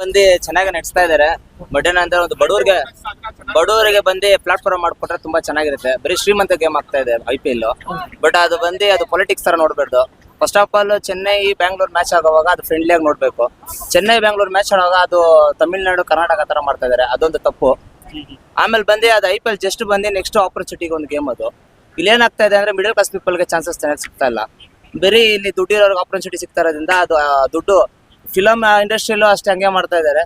ಬಂದು ಚೆನ್ನಾಗಿ ನಡೆಸ್ತಾ ಇದಾರೆ. ಬಟ್ ಏನಂದ್ರೆ ಒಂದು ಬಡವರಿಗೆ ಬಡವರಿಗೆ ಬಂದು ಪ್ಲಾಟ್ಫಾರ್ಮ್ ಮಾಡ್ಕೊಟ್ರೆ ತುಂಬಾ ಚೆನ್ನಾಗಿರುತ್ತೆ. ಬರೀ ಶ್ರೀಮಂತ ಗೇಮ್ ಆಗ್ತಾ ಇದೆ ಐ ಪಿ ಎಲ್ ಬಟ್ ಅದು ಬಂದು ಅದು ಪೊಲಿಟಿಕ್ಸ್ ತರ ನೋಡ್ಬಾರ್ದು. First of all Chennai Bangalore match ಆಗುವಾಗ ಅದು ಫ್ರೆಂಡ್ಲಿ ಆಗಿ ನೋಡ್ಬೇಕು. ಚೆನ್ನೈ ಬ್ಯಾಂಗ್ಳೂರ್ ಮ್ಯಾಚ್ ಆಡುವಾಗ ಅದು ತಮಿಳ್ನಾಡು ಕರ್ನಾಟಕ ತರ ಮಾಡ್ತಾ ಇದಾರೆ. ಅದೊಂದು ತಪ್ಪು. ಆಮೇಲೆ ಬಂದು ಅದು ಐ ಪಿ ಎಲ್ ಜಸ್ಟ್ ಬಂದು ನೆಕ್ಸ್ಟ್ ಆಪರ್ಚುನಿಟಿಗೆ ಒಂದು ಗೇಮ್ ಅದು. ಇಲ್ಲಿ ಏನಾಗ್ತಾ ಇದೆ ಅಂದ್ರೆ ಮಿಡಲ್ ಕ್ಲಾಸ್ ಪೀಪಲ್ಗೆ ಚಾನ್ಸಸ್ ಚೆನ್ನಾಗಿ ಸಿಗ್ತಾ ಇಲ್ಲ. ಬರೀ ಇಲ್ಲಿ ದುಡ್ಡಿರೋರ್ಗೆ ಆಪರ್ಚುನಿಟಿ ಸಿಗ್ತಾ ಇರೋದ್ರಿಂದ ಅದು ದುಡ್ಡು ಫಿಲಮ್ ಇಂಡಸ್ಟ್ರಿಯಲ್ಲೂ ಅಷ್ಟೇ ಹಂಗೆ ಮಾಡ್ತಾ ಇದ್ದಾರೆ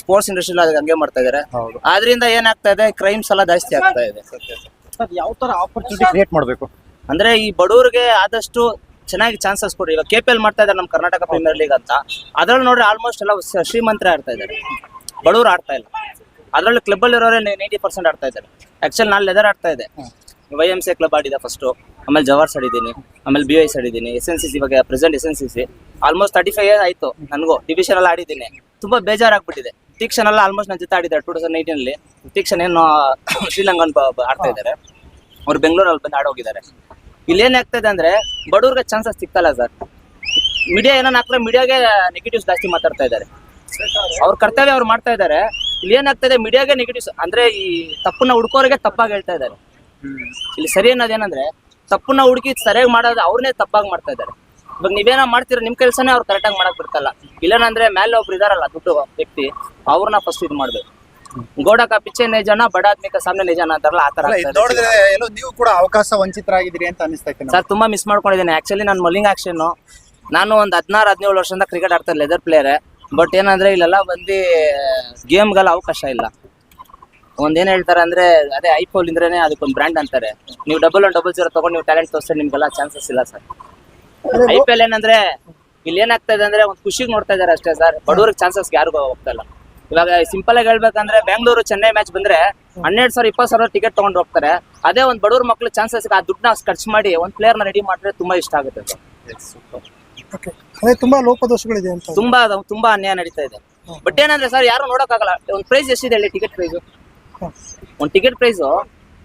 ಸ್ಪೋರ್ಟ್ಸ್ ಇಂಡಸ್ಟ್ರಿಯಲ್ಲೂ ಅದಕ್ಕೆ ಹಂಗೆ ಮಾಡ್ತಾ ಇದ್ದಾರೆ ಹೌದು. ಆದ್ರಿಂದ ಏನಾಗ್ತಾ ಇದೆ ಕ್ರೈಮ್ಸ್ ಎಲ್ಲ ಜಾಸ್ತಿ ಆಗ್ತಾ ಇದೆ. ಸರ್ ಯಾವ ತರ ಆಪರ್ಚುನಿಟಿ ಕ್ರಿಯೇಟ್ ಮಾಡಬೇಕು? ಅಂದ್ರೆ ಈ ಬಡವರಿಗೆ ಆದಷ್ಟು ಚೆನ್ನಾಗಿ ಚಾನ್ಸಸ್ ಕೊಡಿ. ಇವಾಗ ಕೆ ಪಿ ಎಲ್ ಮಾಡ್ತಾ ಇದ್ದಾರೆ ನಮ್ಮ ಕರ್ನಾಟಕ ಪ್ರೀಮಿಯರ್ ಲೀಗ್ ಅಂತ. ಅದ್ರಲ್ಲಿ ನೋಡ್ರಿ ಆಲ್ಮೋಸ್ಟ್ ಎಲ್ಲ ಶ್ರೀಮಂತರ ಶ್ರೀಮಂತರೇ ಆಡ್ತಾ ಇದ್ದಾರೆ ಬಡವರು ಆಡ್ತಾ ಇಲ್ಲ. ಅದ್ರಲ್ಲಿ ಕ್ಲಬ್ ಅಲ್ಲಿ ಇರೋರೇ ನೈಂಟಿ ಪರ್ಸೆಂಟ್ ಆಡ್ತಾ ಇದ್ದಾರೆ. ಆಕ್ಚುಲಿ ನಾಲ್ ಲೆದರ್ ಆಡ್ತಾ ಇದೆ. ವೈ ಎಂ ಸಿ ಕ್ಲಬ್ ಆಡಿದೆ ಫಸ್ಟ್ ಆಮೇಲೆ ಜವಾರ್ಸ್ ಆಡಿದ್ದೀನಿ, ಆಮೇಲೆ ಬಿ ಐಸ್ ಆಡಿದ್ದೀನಿ ಎಸ್ ಎನ್ ಸಿ ಸಿ ಇವಾಗ present S N C C almost thirty five year ಆಯ್ತು ನನಗೂ ಡಿವಿಷನ್ ಅಲ್ಲಿ ಆಡಿದ್ದೀನಿ. ತುಂಬಾ ಬೇಜಾರಾಗ್ಬಿಟ್ಟಿದೆ. ತೀಕ್ಷಣ ಎಲ್ಲ ಆಲ್ಮೋಸ್ಟ್ ನನ್ನ ಜೊತೆ ಆಡಿದ್ದಾರೆ ಟೂ ತೌಸಂಡ್ ನೈನ್ಟೀನ್ ಅಲ್ಲಿ. ತೀಕ್ಷನ್ ಏನು, ಶ್ರೀಲಂಕನ್ ಆಡ್ತಾ ಇದ್ದಾರೆ. ಅವ್ರು ಬೆಂಗಳೂರಲ್ಲಿ ಬಂದು ಆಡೋಗಿದ್ದಾರೆ ಇಲ್ಲಿ ಏನಾಗ್ತದೆ ಅಂದ್ರೆ, ಬಡವ್ರಿಗೆ ಚಾನ್ಸಸ್ ಸಿಗ್ತಲ್ಲ ಸರ್ ಮೀಡಿಯಾ ಏನೋ ಹಾಕ್ತಾರೆ ಮೀಡಿಯಾಗೆ ನೆಗೆಟಿವ್ಸ್ ಜಾಸ್ತಿ ಮಾತಾಡ್ತಾ ಇದ್ದಾರೆ. ಅವ್ರ ಕರ್ತವ್ಯ ಅವ್ರು ಮಾಡ್ತಾ ಇದ್ದಾರೆ. ಇಲ್ಲಿ ಏನಾಗ್ತದೆ ಮೀಡಿಯಾಗೆ ನೆಗೆಟಿವ್ಸ್ ಅಂದ್ರೆ ಈ ತಪ್ಪನ್ನ ಹುಡ್ಕೋರಿಗೆ ತಪ್ಪಾಗಿ ಹೇಳ್ತಾ ಇದ್ದಾರೆ. ಇಲ್ಲಿ ಸರಿ ಅನ್ನೋದೇನಂದ್ರೆ ತಪ್ಪನ್ನ ಹುಡುಕಿ ಸರಿಯಾಗಿ ಮಾಡೋದು ಅವ್ರನ್ನೇ ತಪ್ಪಾಗಿ ಮಾಡ್ತಾ ಇದ್ದಾರೆ. ಇವಾಗ ನೀವೇನೋ ಮಾಡ್ತೀರ ನಿಮ್ ಕೆಲಸನೇ ಅವ್ರು ಕರೆಕ್ಟಾಗಿ ಮಾಡಕ್ ಬಿಡ್ತಲ್ಲ. ಇಲ್ಲೇನಂದ್ರೆ ಮೇಲೆ ಒಬ್ರು ಇದಾರಲ್ಲ ದುಡ್ಡು ವ್ಯಕ್ತಿ ಅವ್ರನ್ನ ಫಸ್ಟ್ ಇದು ಮಾಡ್ಬೇಕು. ಗೋಡಕ ಪಿಚ್ಚೆ ನಿಜಾನ ಬಡಾತ್ಮಿಕ ಸಾಮ್ಯ ನಿಜಾನ ಅಂತಾರಲ್ಲ ಆ ತರ ನೋಡಿದ್ರೆ ನೀವು ಕೂಡ ಅವಕಾಶ ವಂಚಿತರಾಗಿದ್ದೀರಿ ಅಂತ ಅನಿಸ್ತೈತೆ ನನಗೆ. ಸರ್ ತುಂಬಾ ಮಿಸ್ ಮಾಡ್ಕೊಂಡಿದ್ದೀನಿ. ಆಕ್ಚುಲಿ ನಾನು ಮಲ್ಲಿಂಗ್ ಆಕ್ಷನ್ ನಾನು ಒಂದು ಹದಿನಾರು ಹದಿನೇಳು ವರ್ಷದಿಂದ ಕ್ರಿಕೆಟ್ ಆಡ್ತಾ ಲೆದರ್ ಪ್ಲೇಯರ್ ಬಟ್ ಏನಂದ್ರೆ ಇಲ್ಲೆಲ್ಲ ಬಂದು ಗೇಮ್ಗೆಲ್ಲ ಅವಕಾಶ ಇಲ್ಲ. ಒಂದೇನ್ ಹೇಳ್ತಾರೆ ಅಂದ್ರೆ ಅದೇ ಐಪಿಎಲ್ ಇಂದ್ರೇನೆ ಅದಕ್ಕೊಂದು ಬ್ರ್ಯಾಂಡ್ ಅಂತಾರೆ. ನೀವು ಡಬಲ್ ಒನ್ ಡಬಲ್ ಜೀರೋ ತಗೊಂಡು ನೀವು ಟ್ಯಾಲೆಂಟ್ ತೋರಿಸ್ತಾರೆ ನಿಮ್ಗೆಲ್ಲ ಚಾನ್ಸಸ್ ಇಲ್ಲ ಸರ್ ಐ ಪಿ ಎಲ್ ಏನಂದ್ರೆ ಇಲ್ಲಿ ಏನಾಗ್ತಾ ಇದೆ ಅಂದ್ರೆ ಒಂದು ಖುಷಿಗೆ ನೋಡ್ತಾ ಇದಾರೆ ಅಷ್ಟೇ ಸರ್ ಬಡವ್ರಿಗೆ ಚಾನ್ಸಸ್ ಯಾರಿಗೂ ಹೋಗ್ತಾ ಇಲ್ಲ. ಇವಾಗ ಸಿಂಪಲ್ ಆಗಿ ಹೇಳ್ಬೇಕಂದ್ರೆ ಬೆಂಗಳೂರು ಚೆನ್ನೈ ಮ್ಯಾಚ್ ಬಂದ್ರೆ ಹನ್ನೆರಡು ಸಾವಿರ ಇಪ್ಪತ್ತು ಸಾವಿರ ಟಿಕೆಟ್ ತಗೊಂಡು ಹೋಗ್ತಾರೆ. ಅದೇ ಒಂದು ಬಡವ್ರ ಮಕ್ಳು ಚಾನ್ಸಸ್ ಆ ದುಡ್ಡನ್ನ ಖರ್ಚು ಮಾಡಿ ಒಂದು ಪ್ಲೇಯರ್ನ ರೆಡಿ ಮಾಡಿದ್ರೆ ತುಂಬಾ ಇಷ್ಟ ಆಗುತ್ತೆ ಸರ್ ಓಕೆ ಅದೇ ತುಂಬಾ ಲೋಪದೋಷಗಳಿದೆ ಅಂತ. ತುಂಬಾ ಅದು- ತುಂಬಾ ಅನ್ಯಾಯ ನಡೀತಾ ಇದೆ. ಬಟ್ ಏನಂದ್ರೆ ಸರ್ ಯಾರು ನೋಡೋಕ್ಕಾಗಲ್ಲ. ಒಂದು ಪ್ರೈಸ್ ಎಷ್ಟಿದೆ ಹೇಳಿ ಟಿಕೆಟ್ ಪ್ರೈಸ್. ಒಂದು ಟಿಕೆಟ್ ಪ್ರೈಸ್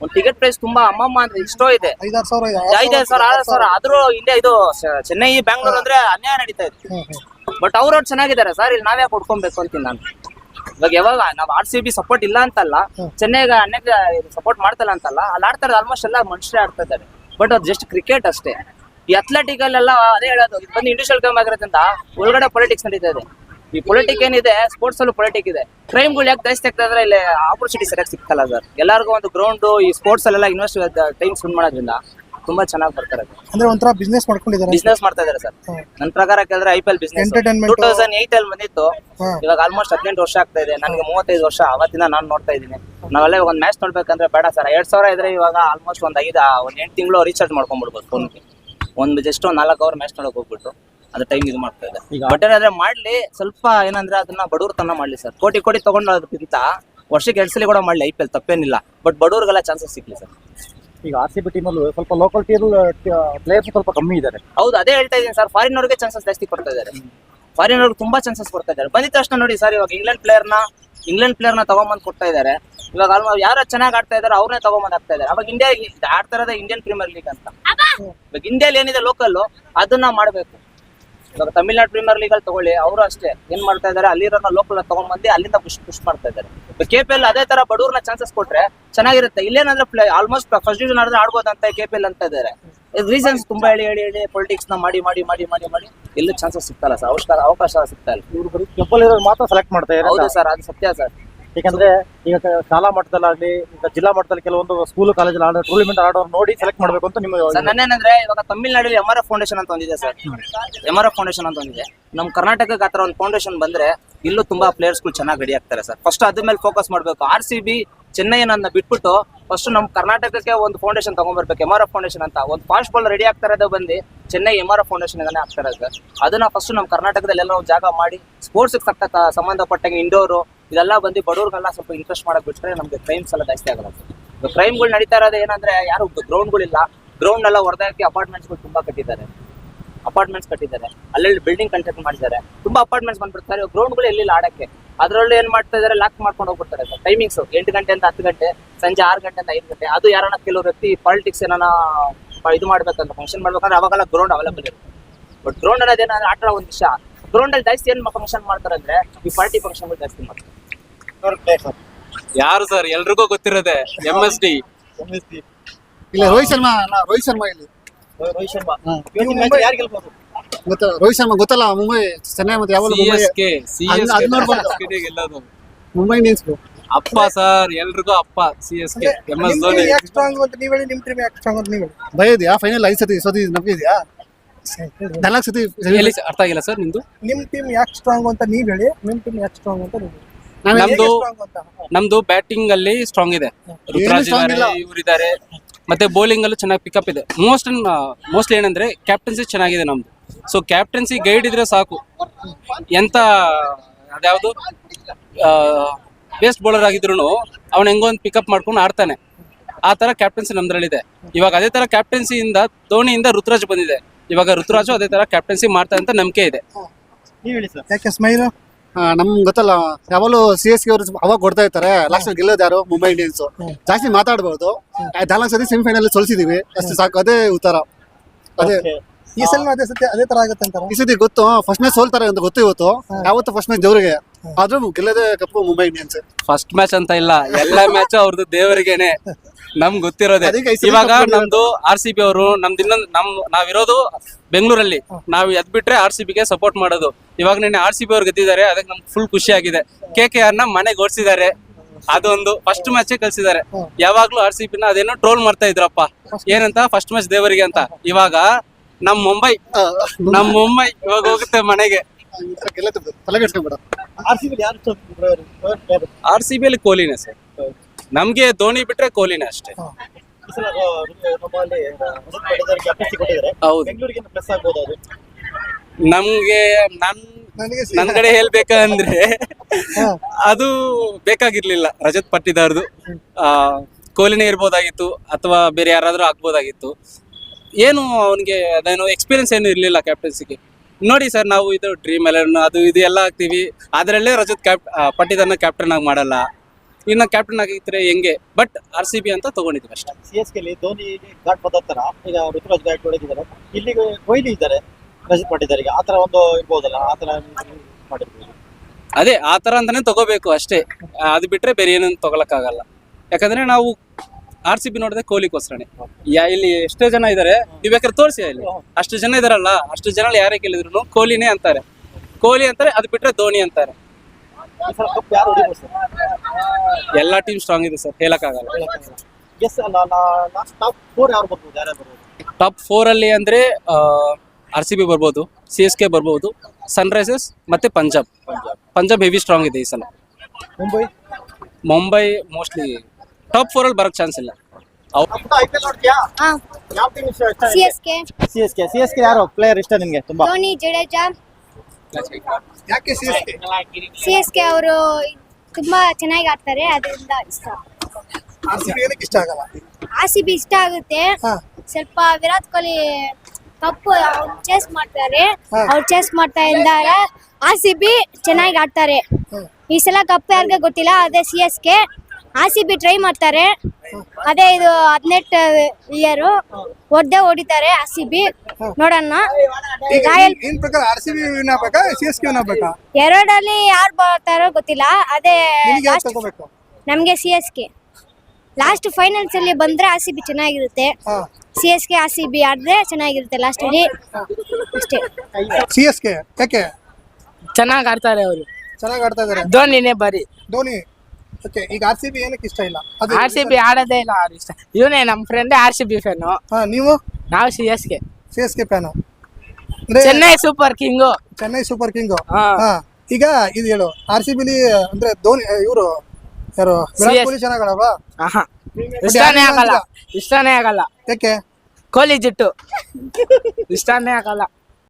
ಒಂದ್ ಟಿಕೆಟ್ ಪ್ರೈಸ್ ತುಂಬಾ ಅಮ್ಮಮ್ಮ ಅಂದ್ರೆ ಇಷ್ಟೋ ಇದೆ. ಐದಾರು ಸಾವಿರ ಇದೆ. ಐದೈದು ಸಾವಿರ ಆರು ಸಾವಿರ. ಆದ್ರೂ ಇಂಡಿಯಾ ಇದು ಸ- ಚೆನ್ನೈ ಬ್ಯಾಂಗ್ಳೂರ್ ಅಂದ್ರೆ ಅನ್ಯಾಯ ನಡೀತಾ ಇದೆ. ಬಟ್ ಅವ್ರ ಬಟ್ ಅವ್ರವ್ರು ಚೆನ್ನಾಗಿದ್ದಾರೆ. ಸರ್ ಇಲ್ಲಿ ನಾವೇ ಕೊಡ್ಕೊಬೇಕು ಅಂತೀನಿ ನಾನು. ಇವಾಗ ಯಾವಾಗ ನಾವ್ ಆರ್ ಸಿ ಬಿ ಸಪೋರ್ಟ್ ಇಲ್ಲ ಅಂತಲ್ಲ ಅಲ್ಲ ಚೆನ್ನೈಗೆ ಅನ್ಯಕ್ಕೆ ಸಪೋರ್ಟ್ ಮಾಡ್ತಲ್ಲ ಅಂತಲ್ಲ ಅಲ್ಲಿ ಆಡ್ತಾರೆ ಆಲ್ಮೋಸ್ಟ್ ಎಲ್ಲ ಮನುಷ್ಯರೇ ಆಡ್ತಾ ಇದ್ದಾರೆ ಬಟ್ ಅದು ಜಸ್ಟ್ ಕ್ರಿಕೆಟ್ ಅಷ್ಟೇ. ಈ ಅಥ್ಲೆಟಿಕ್ ಅಲ್ಲೆಲ್ಲ ಅದೇ ಹೇಳೋದು. ಇದು ಬಂದು ಇಂಡಿವಿಜುವಲ್ ಗೇಮ್ ಆಗಿರೋದ್ರಿಂದ ಒಳಗಡೆ ಪೊಲಿಟಿಕ್ಸ್ ನಡೀತಾ ಇದೆ. ಈ ಪೊಲಿಟಿಕ್ ಏನಿದೆ ಸ್ಪೋರ್ಟ್ಸ್ ಅಲ್ಲೂ ಪೊಲಿಟಿಕ್ ಇದೆ. ಕ್ರೈಮ್ಗಳು ಯಾಕೆ ಜಾಸ್ತಿ ಆಗ್ತಾ ಇದ್ರೆ ಇಲ್ಲಿ ಆಪರ್ಚುನಿಟಿ ಸರಿಯಾಗಿ ಸಿಗ್ತಲ್ಲ ಸರ್. ಎಲ್ಲರಿಗೂ ಒಂದು ಗ್ರೌಂಡ್ ಈ ಸ್ಪೋರ್ಟ್ಸ್ ಅಲ್ಲೆಲ್ಲ ಇನ್ವೆಸ್ಟ್ ಟೈಮ್ ಸ್ಪೆಂಡ್ ಮಾಡೋದ್ರಿಂದ ತುಂಬಾ ಚೆನ್ನಾಗಿ ಬರ್ತಾರೆ. ಅಂದ್ರೆ ಒಂಥರ ಬಿಸ್ನೆಸ್ ಮಾಡ್ಕೊಂಡಿದ್ದಾರೆ. ಬಿಸ್ನೆಸ್ ಮಾಡ್ತಾ ಇದಾರೆ ಸರ್. ನನ್ನ ಪ್ರಕಾರ ಕೇಳಿದ್ರೆ I P L business. Two thousand eight ಅಲ್ಲಿ ಬಂದಿತ್ತು. ಇವಾಗ ಆಲ್ಮೋಸ್ಟ್ ಹದಿನೆಂಟು ವರ್ಷ ಆಗ್ತಾ ಇದೆ. ನನಗೆ ಮೂವತ್ತೈದು ವರ್ಷ ಅವತ್ತಿನ ನಾನು ನೋಡ್ತಾ ಇದ್ದೀನಿ. ನಾವೆಲ್ಲ ಒಂದು ಮ್ಯಾಚ್ ನೋಡ್ಬೇಕಂದ್ರೆ ಬೇಡ ಸರ್. ಎರಡ್ ಸಾವಿರ ಇದ್ರೆ ಇವಾಗ ಆಲ್ಮೋಸ್ಟ್ ಒಂದು ಐದು ಒಂದು ಎಂಟು ತಿಂಗಳು ರೀಚಾರ್ಜ್ ಮಾಡ್ಕೊಂಡ್ಬಿಡ್ಬೋದು ಫೋನ್ಗೆ ಒಂದು ಜಸ್ಟ್ ಒಂದು ನಾಲ್ಕು ಅವರ್ ಮ್ಯಾಚ್ ನೋಡಕ್ ಹೋಗ್ಬಿಟ್ಟು. ಅದು ಟೈಮ್ ಇದು ಮಾಡ್ತಾ ಇದೆ ಈಗ- ಬಟ್ ಏನಾದ್ರೆ ಮಾಡ್ಲಿ ಸ್ವಲ್ಪ ಏನಂದ್ರೆ ಅದನ್ನ ಬಡವ್ರ ತನ ಮಾಡ್ಲಿ ಸರ್ ಕೋಟಿ ಕೋಟಿ ತಗೊಂಡೋದಕ್ಕಿಂತ ವರ್ಷಕ್ಕೆ ಎರಡ್ ಸಲ ಕೂಡ ಮಾಡ್ಲಿ ಐ ಪಿ ಎಲ್ ತಪ್ಪೇನಿಲ್ಲ. ಬಟ್ ಬಡವ್ರಿಗೆಲ್ಲ ಚಾನ್ಸಸ್ ಸಿಗ್ಲಿ ಸರ್ ಈಗ ಆರ್ ಸಿ ಬಿ ಟೀಮಲ್ಲೂ ಸ್ವಲ್ಪ ಲೋಕಲ್ ಟೀಮ್ ಪ್ಲೇಯರ್ಸ್ ಸ್ವಲ್ಪ ಕಮ್ಮಿ ಇದ್ದಾರೆ ಹೌದು ಅದೇ ಹೇಳ್ತಾ ಇದೀನಿ ಸರ್ ಫಾರಿನ್ ಅವ್ರಿಗೆ ಚಾನ್ಸಸ್ ಜಾಸ್ತಿ ಕೊಡ್ತಾ ಇದ್ದಾರೆ. ಫಾರಿನ್ ಅವ್ರಿಗೆ ತುಂಬಾ ಚಾನ್ಸಸ್ ಕೊಡ್ತಾ ಇದ್ದಾರೆ. ಬಂದಿದ ತಕ್ಷಣ ನೋಡಿ ಸರ್ ಇವಾಗ ಇಂಗ್ಲೆಂಡ್ ಪ್ಲೇಯರ್ನ ಇಂಗ್ಲೆಂಡ್ ಪ್ಲೇಯರ್ನ ತಗೊಂಬಂದ್ ಕೊಡ್ತಾ ಇದ್ದಾರೆ. ಇವಾಗ ಆಲ್ಮೋಸ್ಟ್ ಯಾರು ಚೆನ್ನಾಗಿ ಆಡ್ತಾ ಇದಾರೆ ಅವ್ರನ್ನೇ ತಗೊಂಬಂದ್ ಆಗ್ತಾ ಇದ್ದಾರೆ. ಅವಾಗ ಇಂಡಿಯಾ ಆಡ್ತಾ ಇರೋದೇ ಇಂಡಿಯನ್ ಪ್ರೀಮಿಯರ್ ಲೀಗ್ ಅಂತ. ಇವಾಗ ಇಂಡಿಯಾಲಿ ಏನಿದೆ ಲೋಕಲ್ ಅದನ್ನ ಮಾಡ್ಬೇಕು. ಇವಾಗ ತಮಿಳ್ನಾಡು ಪ್ರೀಮಿಯರ್ ಲೀಗ್ ಅಲ್ಲಿ ತಗೊಳ್ಳಿ ಅವರು ಅಷ್ಟೇ. ಏನ್ ಮಾಡ್ತಾ ಇದಾರೆ? ಅಲ್ಲಿರೋ ಲೋಕಲ್ ತಗೊಂಡ್ಬಂದು ಅಲ್ಲಿಂದ ಪುಷ್ ಪುಷ್ ಮಾಡ್ತಾ ಇದಾರೆ. ಕೆ ಪಿ ಎಲ್ ಅದೇ ತರ ಬಡವ್ರನ್ನ ಚಾನ್ಸಸ್ ಕೊಟ್ರೆ ಚೆನ್ನಾಗಿರುತ್ತೆ. ಇಲ್ಲೇನಂದ್ರೆ ಪ್ಲೇ ಆಲ್ಮೋಸ್ಟ್ ಫಸ್ಟ್ ಡಿವಿಷನ್ ಆಡಿದ್ರೆ ಆಡ್ಬೋದು ಅಂತ ಕೆ ಪಿ ಎಲ್ ಅಂತ ಇದ್ದಾರೆ ರೀಸನ್ಸ್ ತುಂಬಾ ಹೇಳಿ ಹೇಳಿ ಹೇಳಿ ಪೊಲಿಟಿಕ್ಸ್ನ ಮಾಡಿ ಮಾಡಿ ಮಾಡಿ ಮಾಡಿ ಮಾಡಿ ಎಲ್ಲೂ ಚಾನ್ಸಸ್ ಸಿಗ್ತಲ್ಲ ಸರ್. ಅವಕಾಶ ಅವಕಾಶ ಸಿಗ್ತಾ ಇಲ್ಲ. ಇವ್ರು ಬರೀ ಕ್ಲಬ್ಬಲ್ಲಿ ಮಾತ್ರ ಸೆಲೆಕ್ಟ್ ಮಾಡ್ತಾ ಹೌದು ಸರ್ ಅದು ಸತ್ಯ ಸರ್. ಯಾಕಂದ್ರೆ ಈಗ ಶಾಲಾ ಮಟ್ಟದಲ್ಲಾಗ್ಲಿ ಈಗ ಜಿಲ್ಲಾ ಮಟ್ಟದಲ್ಲಿ ಕೆಲವೊಂದು ಸ್ಕೂಲ್ ಕಾಲೇಜಲ್ಲಿ ಆಡೋ ಟೂರ್ನಿಮೆಂಟ್ ಆಡೋರು ನೋಡಿ ಸೆಲೆಕ್ಟ್ ಮಾಡಬೇಕು ಅಂತ ನಿಮ್ಮ ಸರ್ ನನ್ನೇನಂದ್ರೆ ಇವಾಗ ತಮಿಳ್ನಾಡಲ್ಲಿ ಎಂ ಆರ್ ಎಫ್ ಫೌಂಡೇಶನ್ ಅಂತ ಒಂದಿದೆ sir. M R F foundation ಅಂತ ಒಂದಿದೆ. ನಮ್ಮ ಕರ್ನಾಟಕಕ್ಕೆ ಆತರ ಒಂದು ಫೌಂಡೇಶನ್ ಬಂದ್ರೆ ಇಲ್ಲೂ ತುಂಬಾ ಪ್ಲೇಯರ್ಸ್ಗಳು ಚೆನ್ನಾಗಿ ರೆಡಿ ಆಗ್ತಾರೆ ಸರ್. ಫಸ್ಟ್ ಅದ್ರ ಮೇಲೆ ಫೋಕಸ್ ಮಾಡಬೇಕು. ಆರ್ ಸಿ ಬಿ ಚೆನ್ನೈನ ಬಿಟ್ಬಿಟ್ಟು ಫಸ್ಟ್ ನಮ್ಮ ಕರ್ನಾಟಕಕ್ಕೆ ಒಂದು ಫೌಂಡೇಶನ್ ತಗೊಂಡ್ಬರ್ಬೇಕು ಎಂ ಆರ್ ಎಫ್ ಫೌಂಡೇಶನ್ ಅಂತ. ಒಂದು ಫಾಸ್ಟ್ ಬಾಲ್ ರೆಡಿ ಆಗ್ತಾರೆ ಅದು ಬಂದು Chennai M R F foundation ಇಂದಾನೆ ಆಗ್ತಾ ಇರೋದು ಸರ್. ಅದನ್ನ ಫಸ್ಟ್ ನಮ್ಮ ಕರ್ನಾಟಕದಲ್ಲಿ ಎಲ್ಲ ಜಾಗ ಮಾಡಿ ಸ್ಪೋರ್ಟ್ಸ್ ತಕ್ಕ ಸಂಬಂಧಪಟ್ಟಂಗೆ ಇಂಡೋರು ಇದೆಲ್ಲ ಬಂದು ಬಡವ್ರಿಗೆಲ್ಲ ಸ್ವಲ್ಪ ಇಂಟ್ರೆಸ್ಟ್ ಮಾಡಕ್ ಬಿಟ್ರೆ ನಮ್ಗೆ ಕ್ರೈಮ್ಸ್ ಎಲ್ಲ ಜಾಸ್ತಿ ಆಗಲ್ಲ. ಕ್ರೈಮ್ಗಳು ನಡೀತಾ ಇರೋದು ಏನಂದ್ರೆ ಯಾರು ಗ್ರೌಂಡ್ಗಳಿಲ್ಲ ಗ್ರೌಂಡ್ ಎಲ್ಲ ಹೊರದಾಕಿ ಅಪಾರ್ಟ್ಮೆಂಟ್ಸ್ಗಳು ತುಂಬಾ ಕಟ್ಟಿದ್ದಾರೆ. ಅಪಾರ್ಟ್ಮೆಂಟ್ಸ್ ಕಟ್ಟಿದ್ದಾರೆ. ಅಲ್ಲೆಲ್ಲಿ ಬಿಲ್ಡಿಂಗ್ ಕನ್ಸ್ಟ್ರಕ್ಟ್ ಮಾಡಿದ್ದಾರೆ. ತುಂಬಾ ಅಪಾರ್ಟ್ಮೆಂಟ್ಸ್ ಬಂದ್ಬಿಡ್ತಾರೆ. ಗ್ರೌಂಡ್ಗಳು ಎಲ್ಲಿಲ್ಲ ಆಡಕ್ಕೆ. ಅದರಲ್ಲೂ ಏನ್ ಮಾಡ್ತಾ ಇದಾರೆ? ಲಾಕ್ ಮಾಡ್ಕೊಂಡು ಹೋಗ್ಬಿಡ್ತಾರೆ. ಟೈಮಿಂಗ್ಸ್ ಎಂಟು ಗಂಟೆ ಅಂತ ಹತ್ತು ಗಂಟೆ, ಸಂಜೆ ಆರು ಗಂಟೆ ಅಂತ ಐದು ಗಂಟೆ. ಅದು ಯಾರನ್ನ ಕೆಲವು ವ್ಯಕ್ತಿ ಪಾಲಿಟಿಕ್ಸ್ ಏನಾನ ಇದು ಮಾಡ್ಬೇಕಂತ ಫಂಕ್ಷನ್ ಮಾಡ್ಬೇಕಂದ್ರೆ ಅವಾಗೆಲ್ಲ ಗ್ರೌಂಡ್ ಅವೈಲೇಬಲ್ ಇರುತ್ತೆ. ಬಟ್ ಗ್ರೌಂಡ್ ಅನ್ನೋದೇನಾದ್ರೆ ಆಟ ಒಂದ್ ವಿಷಯ. ಗ್ರೌಂಡ್ ಅಲ್ಲಿ ಜಾಸ್ತಿ ಏನ್ ಫಂಕ್ಷನ್ ಮಾಡ್ತಾರೆ ಅಂದ್ರೆ ಈ ಪಾರ್ಟಿ ಫಂಕ್ಷನ್ ಜಾಸ್ತಿ ಮಾಡ್ತಾರೆ. ಯಾರು ಸರ್ ಎಲ್ರಿಗೂ ಗೊತ್ತಿರೋದೆ? ಎಂ ಎಸ್ ಡಿ ಇಲ್ಲ ರೋಹಿತ್ ಶರ್ಮಾ ಅಲ್ಲ ರೋಹಿತ್ ಶರ್ಮಾ ಇಲ್ಲಿ. ರೋಹಿತ್ ಶರ್ಮಾ ಯಾರು ಗೆಲ್ಬಹುದು ಗೊತ್ತ ರೋಹಿತ್ ಶರ್ಮಾ ಗೊತ್ತಲ್ಲ ಮುಂಬೈ ಚೆನ್ನೈ ಮತ್ತೆ ಯಾವಾಗ ಮುಂಬೈ? ಇಂಡಿಯನ್ಸ್ ಅಪ್ಪ ಸರ್ ಎಲ್ರಿಗೂ ಅಪ್ಪ C S K M S Dhoni strong ಅಂತ ನೀವ್ ಹೇಳಿ ನಿಮ್ ಟೀಮ್ ಸ್ಟ್ರಾಂಗ್ ಅಂತ ನೀವ್ ಭಯ ಇದೆಯಾ? ಫೈನಲ್ ಐದು ಸತಿ ಸತಿ ನಂಬಿದ್ಯಾ ಇದೆಯಾ? ನಾಲ್ಕು ಸತಿ ಎಲ್ಲಿ ಅರ್ಥ ಆಗಿಲ್ಲ ಸರ್ ನಿಮ್ದು? ನಿಮ್ ಟೀಮ್ ಯಾಕೆ ಸ್ಟ್ರಾಂಗ್ ಅಂತ ನೀವ್ ಹೇಳಿ ನಿಮ್ ಟೀಮ್ ಯಾಕೆ ಸ್ಟ್ರಾಂಗ್ ಅಂತ ನೀವ್ ನಮ್ದು ಸ್ಟ್ರಾಂಗ್ ಅಂತ? ನಮ್ದು ಬ್ಯಾಟಿಂಗ್ ಅಲ್ಲಿ ಸ್ಟ್ರಾಂಗ್ ಇದೆ. strong ಇಲ್ಲ. ಇವರಿದ್ದಾರೆ ಮತ್ತೆ ಬೌಲಿಂಗ್ ಅಲ್ಲೂ ಚೆನ್ನಾಗಿ ಪಿಕಪ್ ಇದೆ. ಮೋಸ್ಟ್ ಮೋಸ್ಟ್ಲಿ ಏನಂದ್ರೆ ಕ್ಯಾಪ್ಟನ್ಸಿ ಚೆನ್ನಾಗಿದೆ ನಮ್ದು. ಸೊ ಕ್ಯಾಪ್ಟನ್ಸಿ ಗೈಡ್ ಇದ್ರೆ ಸಾಕು. ಎಂತ ಅದ್ಯಾವುದು? ಬೇಸ್ಟ್ ಬೌಲರ್ ಆಗಿದ್ರು ಅವನ ಹೆಂಗೊಂದು ಪಿಕಪ್ ಮಾಡ್ಕೊಂಡು ಆಡ್ತಾನೆ. ಆ ತರ ಕ್ಯಾಪ್ಟನ್ಸಿ ನಮ್ದ್ರಲ್ಲಿದೆ. ಇವಾಗ ಅದೇ ತರ ಕ್ಯಾಪ್ಟನ್ಸಿಯಿಂದ ಧೋನಿಯಿಂದ ಋತುರಾಜ್ ಬಂದಿದೆ. ಇವಾಗ ಋತುರಾಜು ಅದೇ ತರ ಕ್ಯಾಪ್ಟನ್ಸಿ ಮಾಡ್ತಾರೆ ಅಂತ ನಂಬಿಕೆ ಇದೆ. ನೀವ್ ಹೇಳಿ ಸರ್. ಯಾಕೆ ಸ್ಮೈಲ್ ನಮ್ಗೆ ಗೊತ್ತಲ್ಲ ಯಾವಾಗಲೂ ಸಿ ಎಸ್ ಕೆ ಅವರು ಅವಾಗ ಕೊಡ್ತಾ ಇರ್ತಾರೆ. ಲಾಸ್ಟ್ ಗೆಲ್ಲೋದು ಯಾರು? ಮುಂಬೈ ಇಂಡಿಯನ್ಸ್ ಜಾಸ್ತಿ ಮಾತಾಡ್ಬೋದು ನಾಲ್ಕು ಸತಿ ಸೆಮಿಫೈನಲ್ ಸೋಲ್ಸಿದೀವಿ. ಅಷ್ಟು ಸಾಕು. ಅದೇ ಉತ್ತರ. ಅದೇ. ಈ ಸಲ ಅದೇ ಸತ್ಯ ಅದೇ ತರ ಆಗುತ್ತೆ ಅಂತಾರೆ? ಈ ಸತಿ ಗೊತ್ತು ಫಸ್ಟ್ ಮ್ಯಾಚ್ ಸೋಲ್ತಾರೆ ಅಂತ ಗೊತ್ತು ಇವತ್ತು. ಯಾವತ್ತು ಫಸ್ಟ್ ಮ್ಯಾಚ್ ದೇವ್ರಿಗೆ. ಆದ್ರೂ ಗೆಲ್ಲದೆ ಕಪ್ಪು ಮುಂಬೈ ಇಂಡಿಯನ್ಸ್ ಫಸ್ಟ್ ಮ್ಯಾಚ್ ಅಂತ ಇಲ್ಲ. ಎಲ್ಲ ಮ್ಯಾಚ್ ಅವ್ರದ್ದು ದೇವರಿಗೇನೆ. ನಮ್ಗ್ ಗೊತ್ತಿರೋದೆ. ಇವಾಗ ನಮ್ದು ಆರ್ ಸಿ ಬಿ ಅವರು ನಮ್ದು ಇನ್ನೊಂದು ನಮ್ ನಾವಿರೋದು ಬೆಂಗಳೂರಲ್ಲಿ. ನಾವು ಎದ್ ಬಿಟ್ರೆ ಆರ್ ಸಿ ಬಿಗೆ ಸಪೋರ್ಟ್ ಮಾಡೋದು. ಇವಾಗ ನಿನ್ನೆ ಆರ್ ಸಿ ಬಿ ಅವ್ರು ಗೆದ್ದಿದ್ದಾರೆ ಅದಕ್ಕೆ ನಮ್ಗೆ ಫುಲ್ ಖುಷಿ ಆಗಿದೆ. ಕೆ ಕೆ ಆರ್ನ ಮನೆಗೆ ಓಡಿಸಿದ್ದಾರೆ. ಅದೊಂದು ಫಸ್ಟ್ ಮ್ಯಾಚ್ ಕಳ್ಸಿದ್ದಾರೆ. ಯಾವಾಗ್ಲೂ ಆರ್ ಸಿ ನ ಅದೇನೋ ಟ್ರೋಲ್ ಮಾಡ್ತಾ ಇದ್ರಪ್ಪ. ಏನಂತ? ಫಸ್ಟ್ ಮ್ಯಾಚ್ ದೇವರಿಗೆ ಅಂತ. ಇವಾಗ ನಮ್ ಮುಂಬೈ ನಮ್ ಮುಂಬೈ ಇವಾಗ ಹೋಗುತ್ತೆ ಮನೆಗೆ. ಆರ್ ಸಿ ಬಿ ಅಲ್ಲಿ ಕೋಹ್ಲಿನೇ ಸರ್. ನಮ್ಗೆ ಧೋನಿ ಬಿಟ್ರೆ ಕೊಹ್ಲಿನೇ ಅಷ್ಟೇ. ಹೌದು. ನಮ್ಗೆ ನನ್ ಕಡೆ ಹೇಳ್ಬೇಕಂದ್ರೆ ಅದು ಬೇಕಾಗಿರ್ಲಿಲ್ಲ. ರಜತ್ ಪಟ್ಟಿದಾರ್ದು. ಆ ಕೊಹ್ಲಿನೇ ಇರ್ಬೋದಾಗಿತ್ತು ಅಥವಾ ಬೇರೆ ಯಾರಾದ್ರೂ ಆಗ್ಬೋದಾಗಿತ್ತು. ಏನು ಅವನಿಗೆ ಅದೇನು ಎಕ್ಸ್ಪೀರಿಯನ್ಸ್ ಏನು ಇರಲಿಲ್ಲ ಕ್ಯಾಪ್ಟನ್ಸಿಗೆ ನೋಡಿ ಸರ್ ನಾವು ಇದು ಡ್ರೀಮ್ ಎಲೆವೆನ್ ಅದು ಇದು ಎಲ್ಲ ಆಗ್ತೀವಿ. ಅದರಲ್ಲೇ ರಜತ್ ಕ್ಯಾಪ್ ಪಟ್ಟಿದಾರನ ಕ್ಯಾಪ್ಟನ್ ಆಗಿ ಮಾಡಲ್ಲ. ಇನ್ನ ಕ್ಯಾಪ್ಟನ್ ಆಗಿದ್ರೆ ಹೆಂಗೆ? ಬಟ್ ಆರ್ ಸಿ ಬಿ ಅಂತ ತಗೊಂಡಿದ್ವಿ ಅಷ್ಟೇ. ಸಿ ಎಸ್ ಕೆಲಿ ಧೋನಿ ಘಾಟ್ ತರ ಈಗ ಋತುರಾಜ್ ಗಾಯಕ್ ಇದ್ದಾರೆ ಇಲ್ಲಿಗೆ ಕೊಹ್ಲಿ ಇದ್ದಾರೆ ರಜಿತ್ ಪಟ್ಟಿದ್ದಾರೆ. ಆ ತರ ಒಂದು ಇರ್ಬೋದಲ್ಲ ಆ ತರ ಮಾಡಿರ್ಬೋದು. ಅದೇ ಆ ತರ ಅಂತಾನೆ ತಗೋಬೇಕು ಅಷ್ಟೇ. ಅದು ಬಿಟ್ರೆ ಬೇರೆ ಏನನ್ನು ತಗೊಳಕ್ಕಾಗಲ್ಲ. ಯಾಕಂದ್ರೆ ನಾವು ಆರ್ ಸಿ ಬಿ ನೋಡಿದ್ರೆ ಕೊಹ್ಲಿಗೋಸ್ಕರನೇ. ಯಾ ಇಲ್ಲಿ ಎಷ್ಟೋ ಜನ ಇದಾರೆ ನೀವು ಬೇಕಾದ್ರೆ ತೋರಿಸಿ ಇಲ್ಲಿ. ಅಷ್ಟು ಜನ ಇದಾರಲ್ಲ ಅಷ್ಟು ಜನ ಯಾರೇ ಕೇಳಿದ್ರು ಕೊಹ್ಲಿನೇ ಅಂತಾರೆ. ಕೊಹ್ಲಿ ಅಂತಾರೆ ಅದು ಬಿಟ್ರೆ ಧೋನಿ ಅಂತಾರೆ. ಈ ಸಲ ಕಪ್ ಯಾರು ಹೊಡಿಬೋದು ಸರ್ ಎಲ್ಲಾ ಟೀಮ್ ಸ್ಟ್ರಾಂಗ್ ಇದೆ ಸರ್ ಹೇಳಕ್ಕಾಗಲ್ಲ. ಎಸ್ ಲಾಸ್ಟ್ ಟಾಪ್ ಫೋರ್ ಯಾರು ಬರ್ಬೋದು ಯಾರ್ಯಾರು ಬರ್ಬೋದು? ಟಾಪ್ ಫೋರ್ ಅಲ್ಲಿ ಅಂದ್ರೆ ಆರ್ ಸಿ ಬಿ ಬರ್ಬೋದು ಸಿ ಎಸ್ ಕೆ ಬರ್ಬೋದು ಸನ್ರೈಸರ್ಸ್ ಮತ್ತೆ ಪಂಜಾಬ್ ಪಂಜಾಬ್ ಹೆವಿ ಸ್ಟ್ರಾಂಗ್ ಇದೆ ಈ ಸಲ. Mumbai Mumbai mostly top four ಅಲ್ಲಿ ಬರಕ್ ಚಾನ್ಸ್ ಇಲ್ಲ. C S K C S K C S K ಯಾರು ಪ್ಲೇಯರ್ ಇಷ್ಟ ನಿಮ್ಗೆ ತುಂಬಾ? ಧೋನಿ ಜಡೇಜಾ. ಯಾಕೆ C S K? C S K ಅವರು ತುಂಬಾ ಚೆನ್ನಾಗಿ ಆಡ್ತಾರೆ ಅದರಿಂದ ಇಷ್ಟ. ಆರ್ ಸಿ ಬಿ ಏನಕ್ಕೆ ಇಷ್ಟ ಆಗಲ್ಲ? ಆರ್ ಸಿ ಬಿ ಇಷ್ಟ ಆಗುತ್ತೆ. ಹಾ. ಸ್ವಲ್ಪ ವಿರಾಟ್ ಕೊಹ್ಲಿ ಕಪ್ಪು ಚೇಸ್ ಮಾಡ್ತಾರೆ. ಹಾ. ಅವ್ರು ಚೇಸ್ ಮಾಡ್ತಾ ಇದ್ದಾರೆ ಆರ್ ಸಿ ಬಿ ಚೆನ್ನಾಗಿ ಆಡ್ತಾರೆ. ಹ್ಮ್. ಈ ಸಲ ಕಪ್ ಯಾರಿಗೆ ಗೊತ್ತಿಲ್ಲ ಅದೇ C S K. R C B try ಮಾಡ್ತಾರೆ. ಅದೇ ಇದು ಹದಿನೆಂಟು ಇಯರ್ ಒದ್ದೆ ಹೊಡಿತಾರೆ ಆರ್ ಸಿ ಬಿ. ನೋಡೋಣ ಈಗ ರಾಯಲ್ ನಿನ್ ಪ್ರಕಾರ ಆರ್ ಸಿ ಬಿ ವಿನ್ ಆಗ್ಬೇಕಾ ಸಿ ಎಸ್ ಕೆ ವಿನ್ ಆಗ್ಬೇಕಾ ಎರಡಲ್ಲಿ ಯಾರು ಬರ್ತಾರೋ ಗೊತ್ತಿಲ್ಲ. ಅದೇ ನಮ್ಗೆ ಯಾವ್ದು ತಗೋಬೇಕು? ನಮಗೆ C S K. Last finals ಅಲ್ಲಿ ಬಂದ್ರೆ ಆರ್ ಸಿ ಬಿ ಚೆನ್ನಾಗಿರುತ್ತೆ. ಹಾ. C S K R C B ಆಡಿದ್ರೆ ಚೆನ್ನಾಗಿರುತ್ತೆ ಲಾಸ್ಟ್ ಅಲ್ಲಿ. ಅಷ್ಟೇ ಸಿ ಎಸ್ ಕೆ ಯಾಕೆ? ಚೆನ್ನಾಗಿ ಆಡ್ತಾರೆ ಅವರು. ಚೆನ್ನಾಗಿ ಆಡ್ತಾ ಇದಾರೆ? ಧೋನಿನೇ ಬಾರಿ. ಧೋನಿ. ಓಕೆ ಈಗ ಆರ್ ಸಿ ಬಿ ಏನಕ್ಕೆ ಇಷ್ಟ ಇಲ್ಲ? ಅದು ಆರ್ ಸಿ ಬಿ ಆಡೋದೇ ಇಲ್ಲ ಅವ್ರು ಇಷ್ಟ. ಇವನೇ ನಮ್ಮ friend R C B fan ಹಾ ನೀವು? ನಾವು C S K C S K fan ಅಂದ್ರೆ Chennai super king Chennai super king ಹಾ. ಈಗ ಇದು ಹೇಳು ಆರ್ ಸಿ ಬಿಲಿ ಅಂದ್ರೆ ಧೋನಿ ಇವರು ಯಾರು ವಿರಾಟ್. ಕೊಹ್ಲಿ ಚೆನ್ನಾಗ್ ಆಡಲ್ವಾ ಆಹಾ ಇಷ್ಟನೇ ಆಗಲ್ಲ? ಇಷ್ಟನೇ ಆಗಲ್ಲ. ಯಾಕೆ? ಕೊಹ್ಲಿ ಜಿಟ್ಟು. ಇಷ್ಟನೇ ಆಗಲ್ಲ.